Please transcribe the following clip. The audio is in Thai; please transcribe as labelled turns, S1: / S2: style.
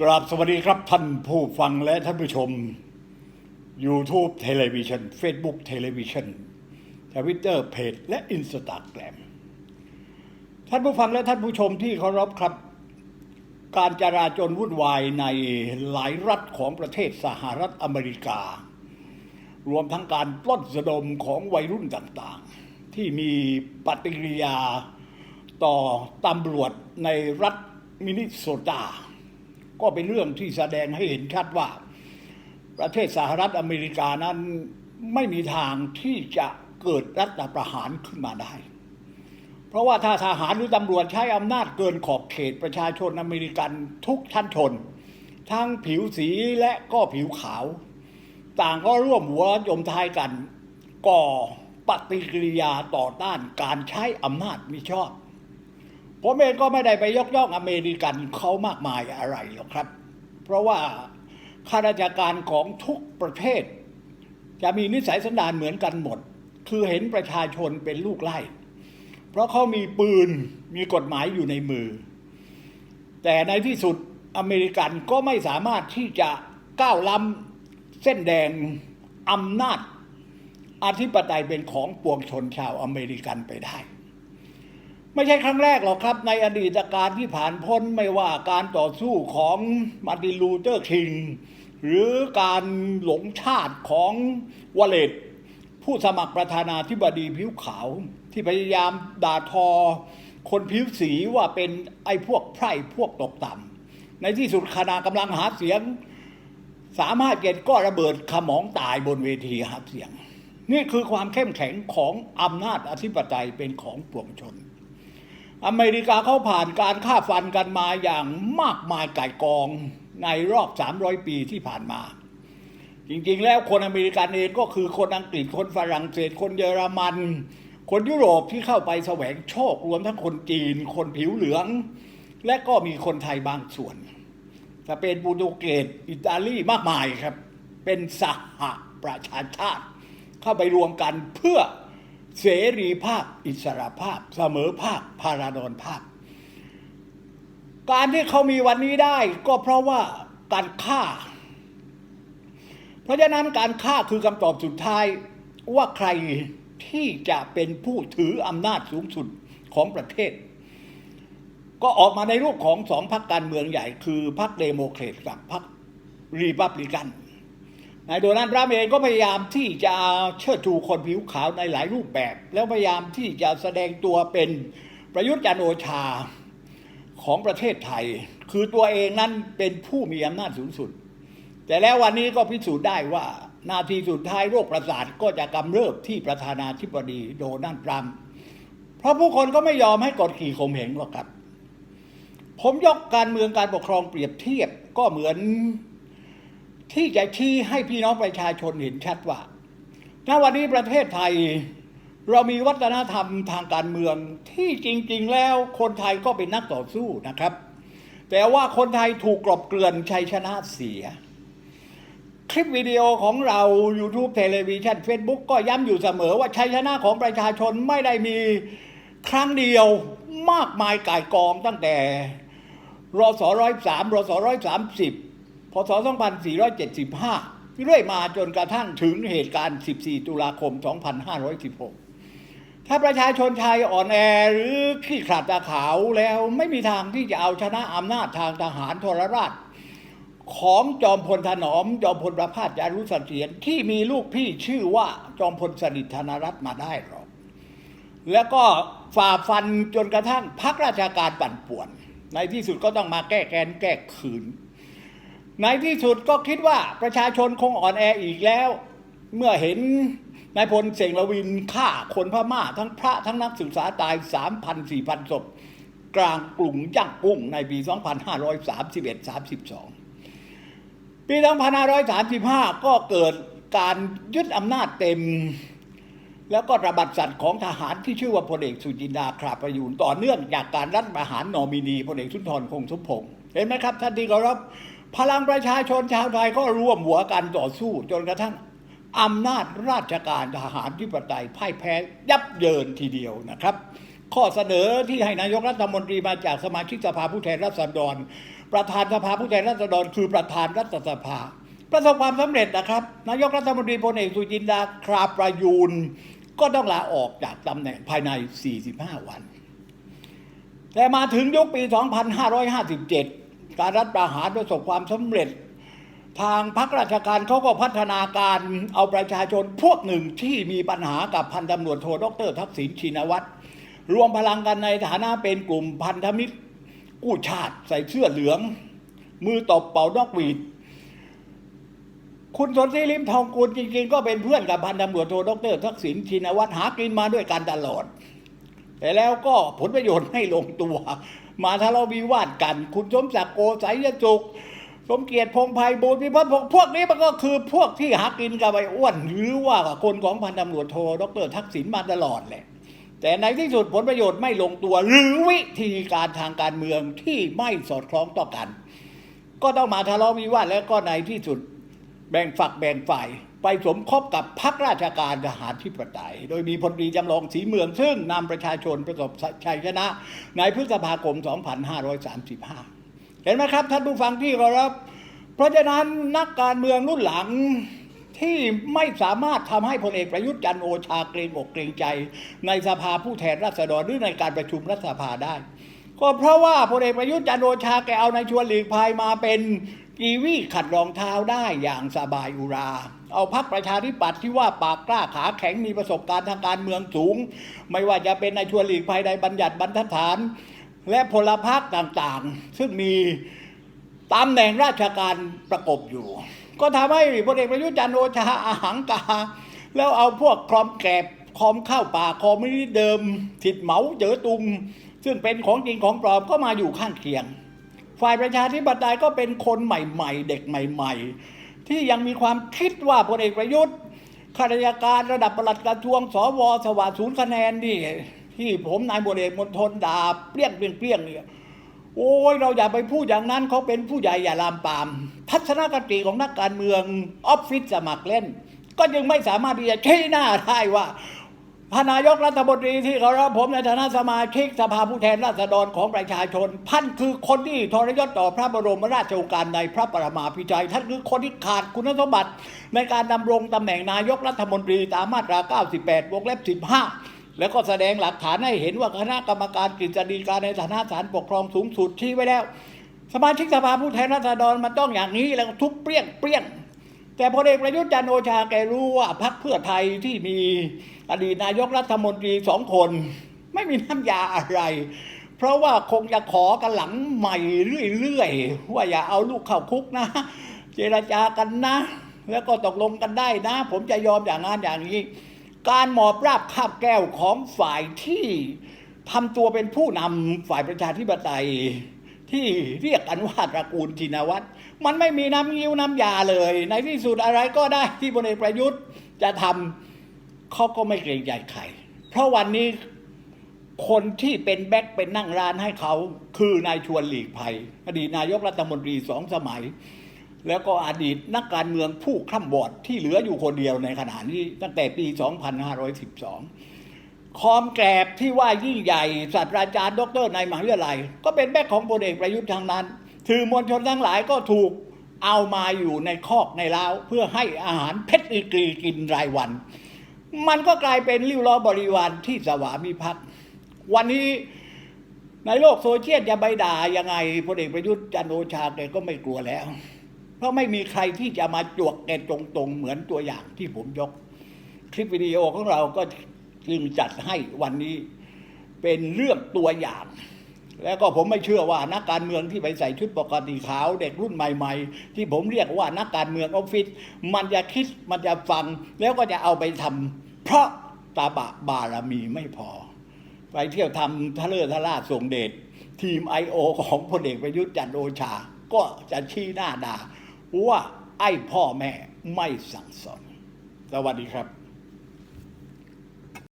S1: กราบสวัสดีครับท่านผู้ฟังและท่านผู้ชม YouTube เทเลวิชัน Facebook เทเลวิชันทวิตเตอร์เพจและอินสตาแกรมท่านผู้ฟังและท่านผู้ชมที่เคารพครับ การจราจรวุ่นวายในหลายรัฐของประเทศสหรัฐอเมริกา รวมทั้งการปล้นสะดมของวัยรุ่นต่างๆ ที่มีปฏิกิริยาต่อตำรวจในรัฐมินนิโซตา ก็เป็นเรื่องที่แสดงให้เห็นชัดว่า ประเทศสหรัฐอเมริกานั้นไม่มีทางที่จะเกิดรัฐประหารขึ้นมาได้ เพราะว่าถ้าทหารหรือตำรวจใช้อำนาจเกินขอบเขตประชาชนอเมริกันทุกชั้นชน ทั้งผิวสีและก็ผิวขาว ต่างก็ร่วมหัวจมทายกัน ก่อปฏิกิริยาต่อต้านการใช้อำนาจมิชอบ ผมเองก็ไม่ได้ไปยกย่องอเมริกันเขามากมายอะไรหรอกครับ เพราะว่าข้าราชการของทุกประเทศ จะมีนิสัยสันดานเหมือนกันหมด คือเห็นประชาชนเป็นลูกไล่ เพราะเขามีปืนมีกฎหมายอยู่ในมือ แต่ในที่สุดอเมริกันก็ไม่สามารถที่จะก้าวล้ำเส้นแดงอำนาจอธิปไตยเป็นของปวงชนชาวอเมริกันไปได้ ไม่ใช่ครั้งแรกหรอกครับ ในอดีตการที่ผ่านพ้นไม่ว่าการต่อสู้ของมาร์ตินลูเทอร์คิง หรือการหลงชาติของวอลเลตผู้สมัครประธานาธิบดีผิวขาว ที่พยายามด่าทอ คนผิวสีว่าเป็นไอ้พวกไพร่พวกตกต่ำในที่สุดขณะกำลังหาเสียงสามารถเกตก็ระเบิดขมองตายบนเวทีหาเสียง นี่คือความเข้มแข็งของอำนาจอธิปไตยเป็นของปวงชน อเมริกาเขาผ่านการฆ่าฟันกันมาอย่างมากมายไก่กองในรอบ 300 ปีที่ผ่านมา จริงๆ แล้วคนอเมริกันเองก็คือคนอังกฤษคนฝรั่งเศส คนเยอรมัน คนยุโรปที่เข้าไปแสวงโชครวมทั้งคนจีน คนผิวเหลือง และก็มีคนไทยบางส่วนถ้าเป็นโปรตุเกสอิตาลีมากมายครับ เป็นสหประชาชาติ เข้าไปรวมกันเพื่อ เสรีภาพ อิสรภาพ เสมอภาคพาราดอนภาพ การที่เขามีวันนี้ได้ก็เพราะว่าการฆ่า เพราะฉะนั้นการฆ่าคือคำตอบสุดท้ายว่าใครที่จะเป็นผู้ถืออำนาจสูงสุดของประเทศ ก็ออกมาในรูปของสองพรรคการเมืองใหญ่ คือพรรคเดโมแครตกับพรรครีพับลิกัน นายโดนัลด์ทรัมป์เองก็พยายามที่จะเชิดชูคนผิวขาวในหลายรูปแบบ แล้วพยายามที่จะแสดงตัวเป็นประยุทธ์จันโอชาของประเทศไทย คือตัวเองนั้นเป็นผู้มีอำนาจสูงสุด แต่แล้ววันนี้ก็พิสูจน์ได้ว่านาทีสุดท้ายโรคประสาทก็จะกำเริบที่ประธานาธิบดีโดนัลด์ทรัมป์เพราะผู้คนก็ไม่ยอมให้กดขี่ข่มเหงหรอกครับ ผมยกการเมืองการปกครองเปรียบเทียบก็เหมือน ที่จะชี้ให้พี่น้องประชาชนเห็นชัดว่าณวันนี้ประเทศไทย เรามีวัฒนธรรมทางการเมืองที่จริง ๆ แล้วคนไทยก็เป็นนักต่อสู้นะครับ แต่ว่าคนไทยถูกกลบเกลื่อนชัยชนะเสีย คลิปวิดีโอของเรา YouTube เทเลวิชัน Facebook ก็ย้ำอยู่เสมอว่าชัยชนะของประชาชนไม่ได้มีครั้งเดียวมากมายก่ายกองตั้งแต่รศร้อยสามรศร้อยสามสิบ พศสองพันสี่ร้อยเจ็ดสิบห้าเรื่อยมาจนกระทั่งถึงเหตุการณ์ 14 ตุลาคม 2516 ถ้าประชาชนชายอ่อนแอหรือขี้ขลาดตาขาวแล้วไม่มีทางที่จะเอาชนะอำนาจทางทหารทรราช ของจอมพลถนอม จอมพลประภาสจารุเสถียรที่มีลูกพี่ชื่อว่าจอมพลสฤษดิ์ธนรัตน์มาได้หรอกแล้วก็ฝ่าฟันจนกระทั่งพักราชการปั่นป่วน ในที่สุดก็ต้องมาแก้แค้นแก้คืน ในที่สุดก็คิดว่าประชาชนคงอ่อนแออีกแล้ว เมื่อเห็นนายพลเสงละวินฆ่าคนพม่าทั้งพระทั้งนักศึกษาตาย 3,000 4,000ศพกลางกรุงย่างกุ้งในปี 2531-32 ปี 2535 ก็เกิดการยึดอำนาจเต็ม แล้วก็ระบัดสัตว์ของทหารที่ชื่อว่าพลเอกสุจินดาคราประยูนต่อเนื่องจากการรัฐประหารนอมินีพลเอกสุนทรคงสมพงษ์เห็นไหมครับท่านที่เคารพ พลังประชาชนชาวไทยก็ร่วมหัวกันต่อสู้ จนกระทั่งอำนาจราชการทหารที่ปไตยพ่ายแพ้ยับเยินทีเดียวนะครับ ข้อเสนอที่ให้นายกรัฐมนตรีมาจากสมาชิกสภาผู้แทนราษฎร ประธานสภาผู้แทนราษฎร คือประธานรัฐสภา ประสบความสำเร็จนะครับ นายกรัฐมนตรีพลเอกสุจินดาคราประยูนก็ต้องลาออกจากตำแหน่งภายใน 45 วัน แต่มาถึงยุคปี 2557 การรัฐประหารประสบความสำเร็จ ทางพรรคราชการเขาก็พัฒนาการเอาประชาชนพวกหนึ่งที่มีปัญหากับพันตำรวจโทดรทักษิณชินวัตรรวมพลังกันในฐานะเป็นกลุ่มพันธมิตรกู้ชาติใส่เสื้อเหลือง มือตบเป่านอกหวีดคุณสนธิลิมทองกุลจริงๆ ก็เป็นเพื่อนกับพันตำรวจโทดรทักษิณชินวัตรหากินมาด้วยกันตลอด แต่แล้วก็ผลประโยชน์ไม่ลงตัว มาทะเลาะวิวาทกัน คุณสมศักดิ์โกไสยสุขสมเกียรติพงไพบูลย์พิพัฒน์พงพวกนี้มันก็คือพวกที่หากินกับไอ้อ้วน หรือว่ากับคนของพันตำรวจโทดรทักษิณมาตลอดแหละแต่ในที่สุดผลประโยชน์ไม่ลงตัว หรือวิธีการทางการเมืองที่ไม่สอดคล้องต่อกัน ก็ต้องมาทะเลาะวิวาทแล้วก็ในที่สุด แบ่งฝักแบ่งฝ่ายไปสมคบกับพรรคราชการทหารที่ปไตย โดยมีพลตรีจำลองศรีเมือง ซึ่งนำประชาชนประสบชัยชนะ ในพฤษภาคม 2535 เห็นไหมครับท่านผู้ฟังที่เคารพเพราะฉะนั้นนักการเมืองรุ่นหลังที่ไม่สามารถทำให้พลเอกประยุทธ์จันโอชาเกรงอกเกรงใจ ในสภาผู้แทนราษฎรหรือในการประชุมรัฐสภาได้ ก็เพราะว่าพลเอกประยุทธ์จันโอชาแกเอาในายชวนหลีกภัยมาเป็น กีวีขัดรองเท้าได้อย่างสบายอุรา เอาพักประชาธิปัตย์ที่ว่าปากกล้าขาแข็งมีประสบการณ์ทางการเมืองสูง ไม่ว่าจะเป็นในชวนหลีกภัยในบัญญัติบรรทัดฐาน และพลพรรคต่างๆ ซึ่งมีตำแหน่งราชการประกบอยู่ ก็ทำให้พลเอกประยุทธ์จันโอชาอาหังกา แล้วเอาพวกคลอมแกบคอมเข้าป่าคอมมินิเดิมถิดเหมาเจอตุง ซึ่งเป็นของจริงของปลอมก็มาอยู่ข้างเคียง ฝ่ายประชาธิปไตยก็เป็นคนใหม่ ๆ เด็กใหม่ ๆ ที่ยังมีความคิดว่าพลเอกประยุทธ์ข้าราชการระดับปลัดกระทรวงสวสวัสดิ์ศูนย์คะแนนนี่ที่ผมนายพลเอกมณฑลดาเปรี้ยงเปรี้ยงเปรี้ยงเนี่ยโอ้ยเราอย่าไปพูดอย่างนั้นเขาเป็นผู้ใหญ่อย่าลามปาม ทัศนคติของนักการเมืองออฟฟิศสมัครเล่น ก็ยังไม่สามารถที่จะชี้หน้าได้ว่า ท่านายกรัฐมนตรีที่เคารพผมในฐานะสมาชิกสภาผู้แทนราษฎรของประชาชนท่านคือคนที่ทรยศต่อพระบรมราชโองการในพระปรมาภิไธยท่านคือคนที่ขาดคุณสมบัติ ในการดำรงตำแหน่งนายกรัฐมนตรีตามมาตรา 98 วงเล็บ 15 แล้วก็แสดงหลักฐานให้เห็นว่าคณะกรรมการกฤษฎีกาในฐานะศาลปกครองสูงสุดชี้ไว้แล้ว สมาชิกสภาผู้แทนราษฎรมันต้องอย่างนี้แล้วทุบเปรี้ยงเปรี้ยง แต่พลเอกประยุทธ์จันโอชาแกรู้ว่าพรรคเพื่อไทยที่มีอดีตนายกรัฐมนตรีสองคน ไม่มีน้ำยาอะไร เพราะว่าคงจะขอกันหลังใหม่เรื่อยๆว่าอย่าเอาลูกเข้าคุกนะ เจรจากันนะ แล้วก็ตกลงกันได้นะ ผมจะยอมอย่างนั้นอย่างนี้ การหมอบราบคาบแก้วของฝ่ายที่ทำตัวเป็นผู้นำฝ่ายประชาธิปไตย ที่เรียกกันว่าตระกูลจินวัตรมันไม่มีน้ำยิ้วน้ำยาเลย ในที่สุดอะไรก็ได้ที่พลเอกประยุทธ์จะทำเขาก็ไม่เกรงใจใครเพราะวันนี้คนที่เป็นแบ็คเป็นนั่งร้านให้เขา คือนายชวนหลีกภัย อดีตนายกรัฐมนตรีสองสมัย แล้วก็อดีตนักการเมืองผู้คร่ำบอดที่เหลืออยู่คนเดียวในขณะนี้ตั้งแต่ปี 2512 คอมแกรบที่ว่ายิ่งใหญ่ศาสตราจารย์ดอกเตอรในมหาวิทยาลัย ก็เป็นแม่ของพลเอกประยุทธ์ทางนั้นถือมวลชนทั้งหลายก็ถูกเอามาอยู่ในคอกในเล้าเพื่อให้อาหารเพชรอีกรีกินรายวัน มันก็กลายเป็นริ้วล้อบริวารที่สวามิภักดิ์วันนี้ในโลกโซเชียลจะไปด่ายังไงพลเอกประยุทธ์จันโอชาแกก็ไม่กลัวแล้ว เพราะไม่มีใครที่จะมาจวกแกตรงๆ เหมือนตัวอย่างที่ผมยก คลิปวิดีโอของเราก็ จึงจัดให้วันนี้เป็นเรื่องตัวอย่าง แล้วก็ผมไม่เชื่อว่านักการเมืองที่ไปใส่ชุดปกติขาวเด็กรุ่นใหม่ ๆ ที่ผมเรียกว่านักการเมืองออฟฟิศมันจะคิดมันจะฟัง แล้วก็จะเอาไปทำเพราะตาบะบารมีไม่พอ ไปเที่ยวทำทะเลทะล่าส่งเดชทีมไอโอของพลเอกประยุทธ์จันโอชา ก็จะชี้หน้าด่าว่าไอ้พ่อแม่ไม่สั่งสอน สวัสดีครับ